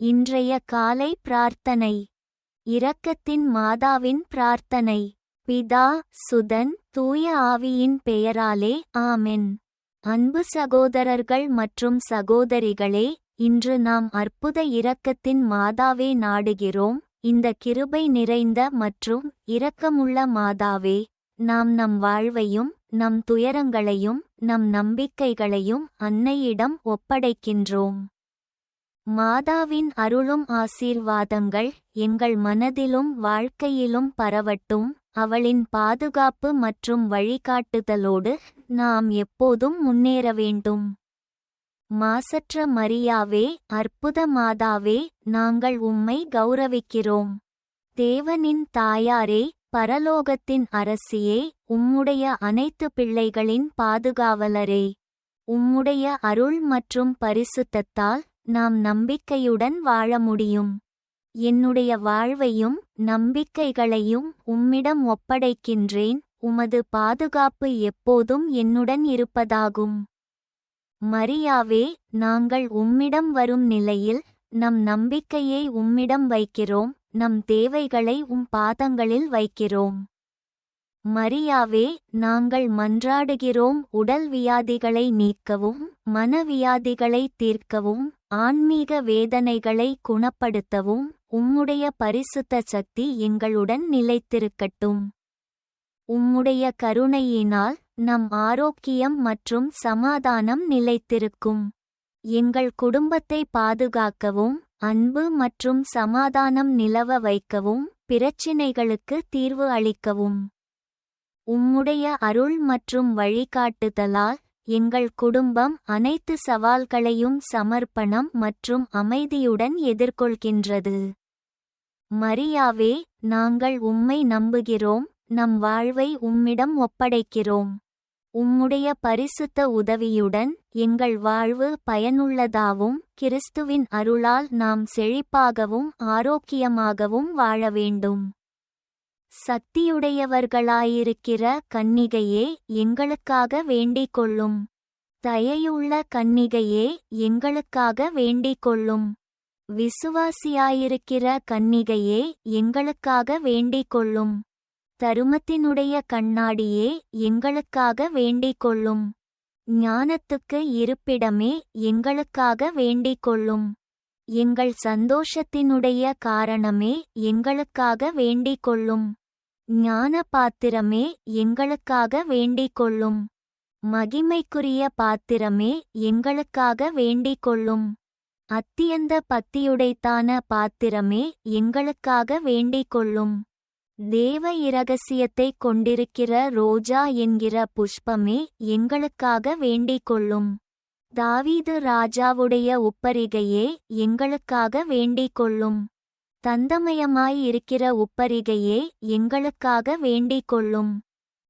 இன்றைய காலை பிரார்த்தனை. இரக்கத்தின் மாதாவின் பிரார்த்தனை. பிதா சுதன் தூய ஆவியின் பெயராலே ஆமென். அன்பு சகோதரர்கள் மற்றும் சகோதரிகளே இன்று நாம் அற்புத இரக்கத்தின் மாதாவே நாடுகிறோம். இந்த கிருபை நிறைந்த மற்றும் இரக்கமுள்ள மாதாவே நாம் நம் வாழ்வையும் நம் துயரங்களையும் நம் நம்பிக்கைகளையும் அன்னையிடம் ஒப்படைக்கின்றோம். மாதாவின் அருளும் ஆசீர்வாதங்கள் எங்கள் மனதிலும் வாழ்க்கையிலும் பரவட்டும். அவளின் பாதுகாப்பு மற்றும் வழிகாட்டுதலோடு நாம் எப்போதும் முன்னேற வேண்டும். மாசற்ற மரியாவே அற்புத மாதாவே நாங்கள் உம்மை கௌரவிக்கிறோம். தேவனின் தாயாரே பரலோகத்தின் அரசியே உம்முடைய அனைத்து பிள்ளைகளின் பாதுகாவலரே. உம்முடைய அருள் மற்றும் பரிசுத்தத்தால் நாம் நம்பிக்கையுடன் வாழ முடியும். என்னுடைய வாழ்வையும் நம்பிக்கைகளையும் உம்மிடம் ஒப்படைக்கின்றேன். உமது பாதுகாப்பு எப்போதும் என்னுடன் இருப்பதாகும். மரியாவே நாங்கள் உம்மிடம் வரும் நிலையில் நம் நம்பிக்கையை உம்மிடம் வைக்கிறோம். நம் தேவைகளை உம் பாதங்களில் வைக்கிறோம். மரியாவே நாங்கள் மன்றாடுகிறோம். உடல் வியாதிகளை நீக்கவும் மனவியாதிகளை தீர்க்கவும் ஆன்மீக வேதனைகளை குணப்படுத்தவும் உம்முடைய பரிசுத்த சக்தி எங்களுடன் நிலைத்திருக்கட்டும். உம்முடைய கருணையினால் நம் ஆரோக்கியம் மற்றும் சமாதானம் நிலைத்திருக்கும். எங்கள் குடும்பத்தை பாதுகாக்கவும் அன்பு மற்றும் சமாதானம் நிலவ வைக்கவும் பிரச்சினைகளுக்கு தீர்வு அளிக்கவும். உம்முடைய அருள் மற்றும் வழிகாட்டுதலால் எங்கள் குடும்பம் அனைத்து சவால்களையும் சமர்ப்பணம் மற்றும் அமைதியுடன் எதிர்கொள்கின்றது. மரியாவே நாங்கள் உம்மை நம்புகிறோம் நம் வாழ்வை உம்மிடம் ஒப்படைக்கிறோம். உம்முடைய பரிசுத்த உதவியுடன் எங்கள் வாழ்வு பயனுள்ளதாவும் கிறிஸ்துவின் அருளால் நாம் செழிப்பாகவும் ஆரோக்கியமாகவும் வாழ வேண்டும். சக்தியுடையவர்களாயிருக்கிற கன்னிகையே எங்களுக்காக வேண்டிக் கொள்ளும் தயையுள்ள கன்னிகையே எங்களுக்காக வேண்டிக் கொள்ளும் விசுவாசியாயிருக்கிற கன்னிகையே எங்களுக்காக வேண்டிக் கொள்ளும் தருமத்தினுடைய கண்ணாடியே எங்களுக்காக வேண்டிக் கொள்ளும் ஞானத்துக்கு இருப்பிடமே எங்களுக்காக வேண்டிக் கொள்ளும் எங்கள் சந்தோஷத்தினுடைய காரணமே எங்களுக்காக வேண்டிக் கொள்ளும் ஞான பாத்திரமே எங்களுக்காக வேண்டிக் கொள்ளும் மகிமைக்குரிய பாத்திரமே எங்களுக்காக வேண்டிக் கொள்ளும் அத்தியந்த பத்தியுடைத்தான பாத்திரமே எங்களுக்காக வேண்டிக் கொள்ளும் தேவ இரகசியத்தை கொண்டிருக்கிற ரோஜா என்கிற புஷ்பமே எங்களுக்காக வேண்டிக் கொள்ளும் தாவீது ராஜாவுடைய உப்பரிகையே எங்களுக்காக வேண்டிக் கொள்ளும் தந்தமயமாய் இருக்கிற உப்பரிகையே எங்களுக்காக வேண்டிக் கொள்ளும்.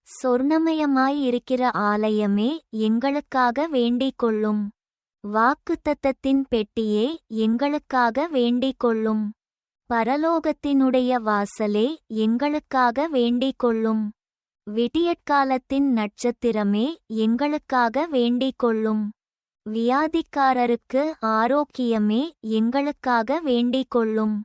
சொர்ணமயமாய் இருக்கிற ஆலயமே எங்களுக்காக வேண்டிக் கொள்ளும். வாக்குத்தத்தத்தின் பெட்டியே எங்களுக்காக வேண்டிக் கொள்ளும். பரலோகத்தினுடைய வாசலே எங்களுக்காக வேண்டிக் கொள்ளும். விடியற்காலத்தின் நட்சத்திரமே எங்களுக்காக வேண்டிக் கொள்ளும். வியாதிக்காரருக்கு ஆரோக்கியமே எங்களுக்காக வேண்டிக் கொள்ளும்.